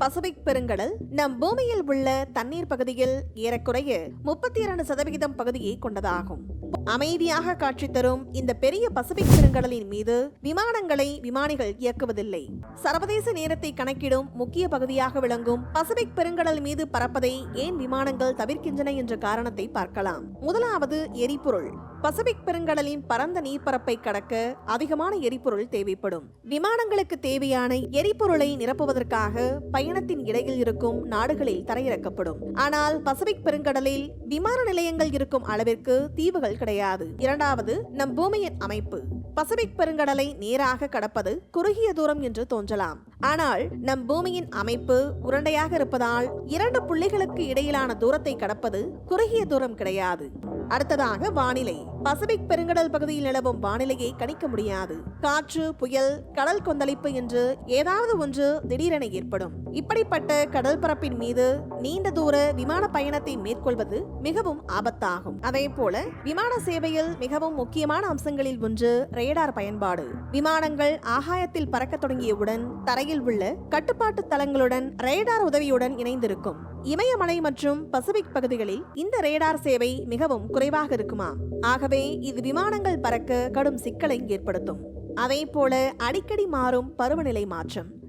Pacific பெருங்கடல் நம் பூமியில் உள்ள தண்ணீர் பகுதியில் ஏறக்குறைய முப்பத்தி இரண்டு சதவிகிதம் பகுதியை கொண்டதாகும். அமைதியாக காட்சி தரும் இந்த பெரிய பசிபிக் பெருங்கடலின் மீது விமானங்களை விமானிகள் இயக்குவதில்லை. சர்வதேச நேரத்தை கணக்கிடும் முக்கிய பகுதியாக விளங்கும் பசிபிக் பெருங்கடல் மீது பறப்பதை ஏன் விமானங்கள் தவிர்க்கின்றன என்ற காரணத்தை பார்க்கலாம். முதலாவது எரிபொருள். பசிபிக் பெருங்கடலின் பரந்த நீர்ப்பரப்பை கடக்க அதிகமான எரிபொருள் தேவைப்படும். விமானங்களுக்கு தேவையான எரிபொருளை நிரப்புவதற்காக பயணத்தின் இடையில் இருக்கும் நாடுகளில் தரையிறக்கப்படும். ஆனால் பசிபிக் பெருங்கடலில் விமான நிலையங்கள் இருக்கும் அளவிற்கு தீவுகள் கிடையாது. இரண்டாவது நம் பூமியின் அமைப்பு. பசிபிக் பெருங்கடலை நேராக கடப்பது குறுகிய தூரம் என்று தோன்றலாம். ஆனால் நம் பூமியின் அமைப்பு உருண்டையாக இருப்பதால் இரண்டு புள்ளிகளுக்கு இடையிலான தூரத்தை கடப்பது குறுகிய தூரம் கிடையாது. அடுத்ததாக வானிலை. பசிபிக் பெருங்கடல் பகுதியில் நிலவும் வானிலையை கணிக்க முடியாது. காற்று புயல் கடல் கொந்தளிப்பு என்று ஏதாவது ஒன்று திடீரென ஏற்படும். இப்படிப்பட்ட கடல் பரப்பின் மீது நீண்ட தூர விமான பயணத்தை மேற்கொள்வது மிகவும் ஆபத்தாகும். அதே போல விமான சேவையில் மிகவும் முக்கியமான அம்சங்களில் ஒன்று ரேடார் பயன்பாடு. விமானங்கள் ஆகாயத்தில் பறக்க தொடங்கியவுடன் தரையில் உள்ள கட்டுப்பாட்டு தளங்களுடன் ரேடார் உதவியுடன் இணைந்திருக்கும். இமயமலை மற்றும் பசிபிக் பகுதிகளில் இந்த ரேடார் சேவை மிகவும் குறைவாக இருக்குமா? ஆகவே இது விமானங்கள் பறக்க கடும் சிக்கலை ஏற்படுத்தும். அதே போல அடிக்கடி மாறும் பருவநிலை மாற்றம்.